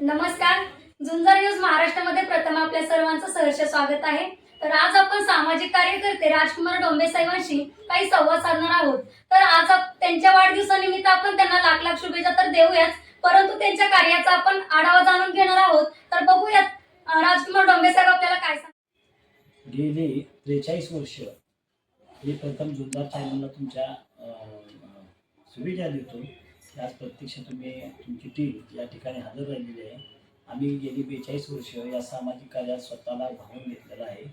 नमस्कार. झुंजार न्यूज महाराष्ट्रामध्ये प्रथम आपल्या सर्वांचं सहर्ष स्वागत आहे. तर आज आपण सामाजिक कार्यकर्ते राजकुमार डोंबे साहेबांशी काही संवाद साधणार आहोत. तर आज त्यांच्या वाढदिवसानिमित्त आपण त्यांना लाख लाख शुभेच्छा तर देऊयाच परंतु त्यांच्या कार्याचा आपण आढावा जाणून घेणार आहोत. तर बघूयात राजकुमार डोंबे साहेब आपल्याला काय सांग गेली त्रेचाळीस वर्ष मी प्रथम झुंजार चॅनलला तुमच्या शुभेच्छा देतो. की आज प्रत्यक्ष तुम्ही तुमची टीम या ठिकाणी हजर राहिलेली आहे. आम्ही गेली बेचाळीस वर्ष या सामाजिक कार्यात स्वतःला भावून घेतलेलं आहे.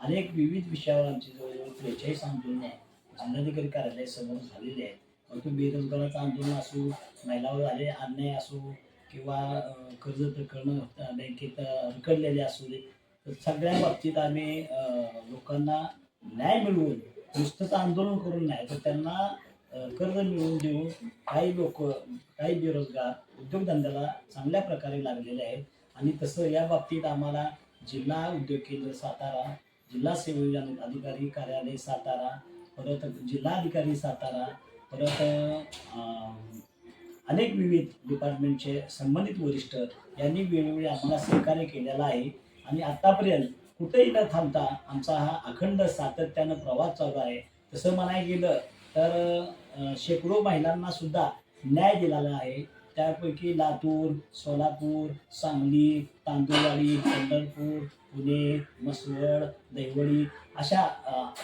अनेक विविध विषयावर आमची जवळजवळ त्रेचाळीस आंदोलने जिल्हाधिकारी कार्यालयासमोर झालेली आहेत. मग तो बेरोजगाराचं आंदोलन असो महिलावर आले अन्याय असो किंवा कर्ज प्रकरणं बँकेत रकडलेले असू दे तर सगळ्या बाबतीत आम्ही लोकांना न्याय मिळवून नुसतंच आंदोलन करून नाही तर त्यांना कर्ज मिळवून देऊन काही लोक काही बेरोजगार उद्योगधंद्याला चांगल्या प्रकारे लागलेले आहेत. आणि तसं या बाबतीत आम्हाला जिल्हा उद्योग केंद्र सातारा जिल्हा सेवक अधिकारी कार्यालय सातारा परत जिल्हाधिकारी सातारा परत अनेक विविध डिपार्टमेंटचे संबंधित वरिष्ठ यांनी वेळोवेळी आम्हाला सहकार्य केलेलं आहे. आणि आत्तापर्यंत कुठेही न थांबता आमचा हा अखंड सातत्यानं प्रवास चालू आहे. तसं म्हणायला गेलं तर शेकडो महिलांना सुद्धा न्याय दिलेला आहे. त्यापैकी लातूर सोलापूर सांगली तांदूळवाडी पंढरपूर पुणे मसवड दैवडी अशा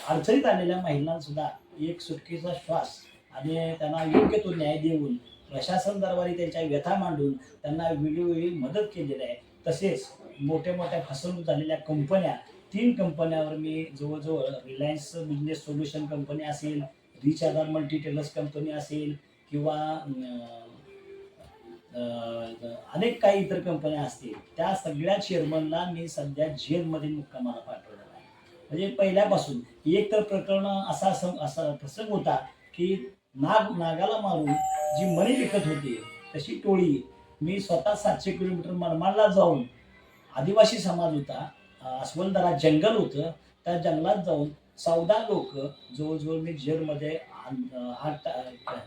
अडचणीत आलेल्या महिलांसुद्धा एक सुटकेचा श्वास आणि त्यांना योग्य तो न्याय देऊन प्रशासन दरबारी त्यांच्या व्यथा मांडून त्यांना वेळोवेळी मदत केलेली आहे. तसेच मोठ्या मोठ्या फसवणूक झालेल्या कंपन्या तीन कंपन्यावर मी जवळजवळ रिलायन्स बिझनेस सोल्युशन कंपनी असेल rich Aadhaar multi tailors company असेल किंवा अनेक काही इतर कंपन्या असतील त्या सगळ्या चेअरमनला मी सध्या जेलमध्ये मुक्कामाला पाठवलेला आहे. म्हणजे पहिल्यापासून एक तर प्रकरण असा सम असा प्रसंग होता की नाग नागाला मारून जी मणी विकत होती तशी टोळी मी स्वतः सातशे किलोमीटर मनमाडला जाऊन आदिवासी समाज होता अस्वलदरा जंगल होतं त्या जंगलात जाऊन चौदा लोक जवळजवळ मी जेलमध्ये आण-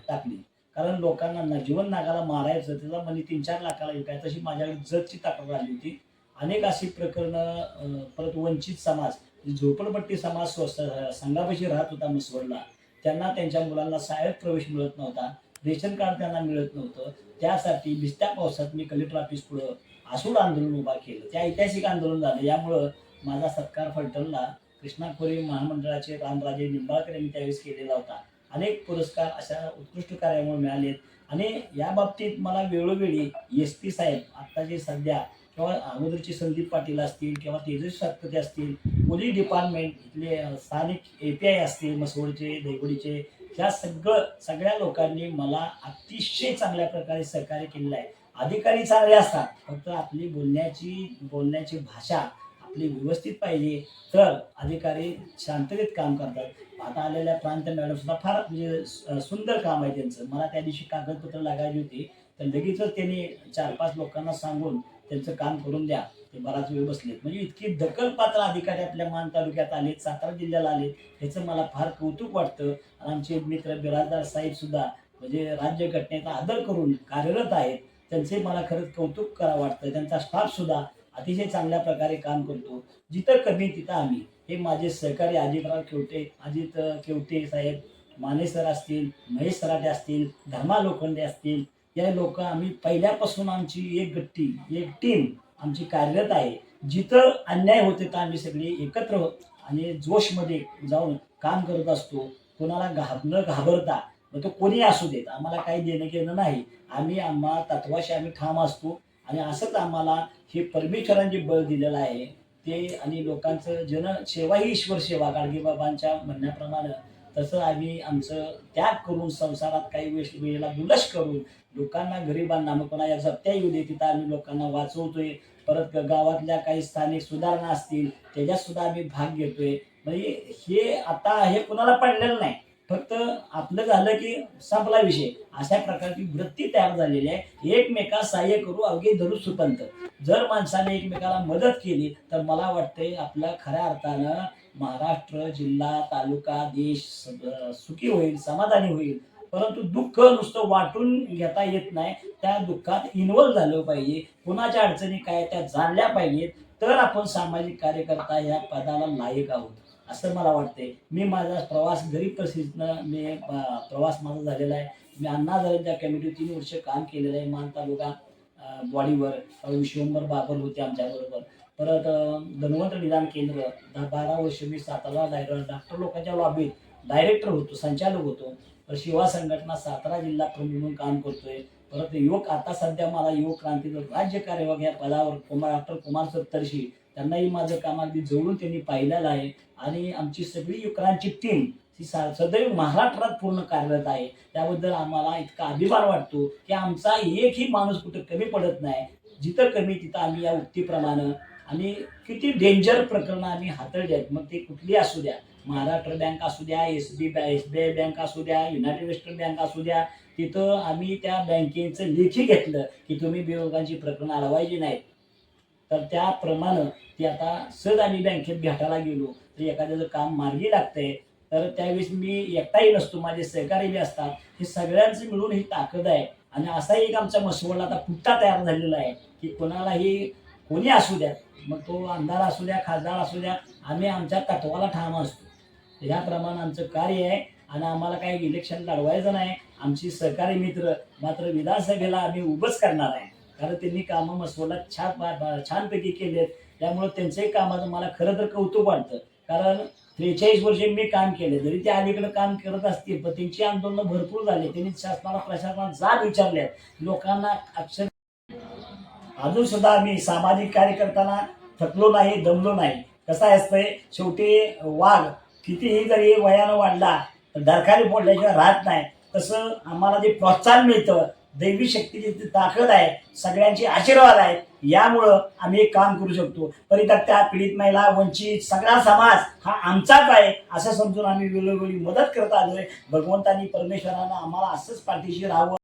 टाकली. कारण लोकांना ना जीवन नागाला मारायचं त्याला म्हणजे तीन चार लाखाला विकाय तशी माझ्याकडे जतची तक्रार आली होती. अनेक अशी प्रकरणं परत वंचित समाज म्हणजे झोपडपट्टी समाज स्वस्त संघापाशी राहत होता मसवडला. त्यांना त्यांच्या मुलांना शाळेत प्रवेश मिळत नव्हता. रेशन कार्ड त्यांना मिळत नव्हतं. त्यासाठी बिस्त्या पावसात मी कलेक्टर ऑफिस पुढं आसूड आंदोलन उभा केलं. त्या ऐतिहासिक आंदोलन झालं. यामुळं माझा सत्कार फलटणला. कृष्णा महामंडळाचे रामराजे निंबाळकर यांनी त्यावेळेस केलेला होता. अनेक पुरस्कार अशा उत्कृष्ट कार्यामुळे मिळालेत. आणि या बाबतीत मला वेळोवेळी एस पी साहेब आत्ता जे सध्या किंवा अगोदरचे संदीप पाटील असतील किंवा तेजस्वी सातपते असतील पोलीस डिपार्टमेंट इथले स्थानिक ए पी आय असतील मसवडचे देवडीचे या सगळं सगळ्या लोकांनी मला अतिशय चांगल्या प्रकारे सहकार्य केलेलं आहे. अधिकारी चांगले असतात फक्त आपली बोलण्याची बोलण्याची भाषा आपली व्यवस्थित पाहिजे तर अधिकारी शांततेत काम करतात. आता आलेल्या प्रांत मॅडम सुद्धा फार म्हणजे सुंदर काम आहे त्यांचं. मला त्या दिवशी कागदपत्र लागायची होती तर लगेचच त्यांनी चार पाच लोकांना सांगून त्यांचं काम करून द्या. ते बराच वेळ बसलेत. म्हणजे इतकी दखलपात्र अधिकारी आपल्या मान तालुक्यात आलेत सातारा जिल्ह्याला आलेत ह्याचं मला फार कौतुक वाटतं. आणि आमचे मित्र बिराजदार साहेब सुद्धा म्हणजे राज्य घटनेचा आदर करून कार्यरत आहेत. त्यांचे मला खरंच कौतुक करा वाटतं. त्यांचा स्टाफ सुद्धा अतिशय चांगल्या प्रकारे काम करतो. जिथं कमी तिथं आम्ही. हे माझे सहकारी अजितराव केवटे अजित केवटे साहेब माने सर असतील महेश सराटे असतील धर्मा लोखंडे असतील या लोक आम्ही पहिल्यापासून आमची एक गट्टी एक टीम आमची कार्यरत आहे. जिथं अन्याय होते तर आम्ही सगळे एकत्र होत आणि जोशमध्ये जाऊन काम करत असतो. कोणाला घाब न घाबरता मग तो कोणी असू देत. आम्हाला काही देणं घेणं नाही. आम्ही आम्हा तत्वाशी आम्ही ठाम असतो. आणि असंच आम्हाला हे परमेश्वरांचे बळ दिलेलं आहे. ते आणि लोकांचं जन सेवा ही ईश्वर सेवा गाडगेबाबांच्या म्हणण्याप्रमाणे तसं आम्ही आमचं त्याग करून संसारात काही वेळ वेळेला दुलश करून लोकांना गरिबांना मग कोणाच्या जप्त्या येऊ दे तिथं आम्ही लोकांना वाचवतोय. परत गावातल्या काही स्थानिक सुधारणा असतील त्याच्यात सुद्धा आम्ही भाग घेतोय. म्हणजे हे आता हे कुणाला पडलेलं नाही. फक्त आपलं झालं की संपला विषय. अशा प्रकारची वृत्ती तयार झालेली आहे. एकमेका सहाय्य करू अवघे धरू सुपंत जर माणसाने एकमेकाला मदत केली तर मला वाटतंय आपलं खऱ्या अर्थानं महाराष्ट्र जिल्हा तालुका देश सुखी होईल समाधानी होईल. परंतु दुःख नुसतं वाटून घेता येत नाही. त्या दुःखात इन्व्हॉल्व झालं पाहिजे. कुणाच्या अडचणी काय त्या जाणल्या पाहिजेत. तर आपण सामाजिक कार्यकर्ता या पदाला लायक आहोत. असं मला वाटतंय. मी माझा प्रवास गरीब परिस्थितीनं मी प्रवास माझा झालेला आहे. मी अण्णा त्या कमिटी तीन वर्ष काम केलेलं आहे. मान तालुका बॉडीवर विश्वंभर बाबर होते आमच्याबरोबर. परत अं, धन्वंत निदान केंद्र दहा बारा वर्ष मी सातारा डायरेक्टर डॉक्टर लोकांच्या लॉबीत डायरेक्टर होतो संचालक होतो. तर शिवा संघटना सातारा जिल्हा प्रमुख म्हणून काम करतोय. परत युवक आता सध्या मला युवक क्रांतीचं राज्य कार्यवाह या पदावर कुमार डॉक्टर कुमार सत्तरशी त्यांनाही माझं काम अगदी जवळून त्यांनी पाहिलेलं आहे. आणि आमची सगळी युक्रांची टीम ही सा- सदैव महाराष्ट्रात पूर्ण कार्यरत आहे. त्याबद्दल आम्हाला इतका अभिमान वाटतो की आमचा एकही माणूस कुठं कमी पडत नाही. जिथं कमी तिथं आम्ही या उक्तीप्रमाणे आणि किती डेंजर प्रकरणं आम्ही हाताळली आहेत. मग ते कुठली असू द्या. महाराष्ट्र बँक असू द्या S B S B I bank असू द्या युनायटेड वेस्टर्न बँक असू द्या. तिथं आम्ही त्या बँकेचं लेखी घेतलं की तुम्ही बेरोजगारांची प्रकरणं अडवायची नाहीत. तर त्याप्रमाणे ती आता सहज आम्ही बँकेत भेटायला गेलो. तर एखाद्याचं काम मार्गी लागतंय तर त्यावेळेस मी एकटाही नसतो माझे सहकारी बी असतात. हे सगळ्यांचं मिळून ही ताकद आहे. आणि असा एक आमचा मसवडा आता पुट्टा तयार झालेला आहे की कोणालाही कोणी असू द्या मग तो आमदार असू द्या खासदार असू द्या आम्ही आमच्या तत्वाला ठाम असतो. ह्याप्रमाणे आमचं कार्य आहे आणि आम्हाला काही इलेक्शन लढवायचं नाही. आमची सहकारी मित्र मात्र विधानसभेला आम्ही उभंच करणार आहे. कारण त्यांनी कामं मसवला छान छानपैकी बा- छानपैकी केलेत. त्यामुळे त्यांचंही कामाचं मला खरं तर कौतुक वाटतं. कारण त्रेचाळीस वर्षे मी काम केले जरी ते अलीकडे काम करत असतील पण त्यांची आंदोलनं भरपूर झाली. त्यांनी शासनाला प्रशासनाला जाब विचारल्या लोकांना अक्षर अजून सुद्धा आम्ही सामाजिक कार्य करताना थकलो नाही दमलो नाही. कसं असतंय शेवटी वाघ कितीही जरी वयानं वाढला तर डरखाली फोडल्याशिवाय राहत नाही. तसं आम्हाला जे प्रोत्साहन मिळतं दैवी शक्तीची जी ताकद आहे सगळ्यांचे आशीर्वाद आहेत यामुळं आम्ही एक काम करू शकतो. परित्यक्त्या पीडित महिला वंचित सगळा समाज हा आमचाच आहे असं समजून आम्ही वेळोवेळी मदत करत आलोय. भगवंतानी परमेश्वरानं आम्हाला असंच पाठीशी राहावं.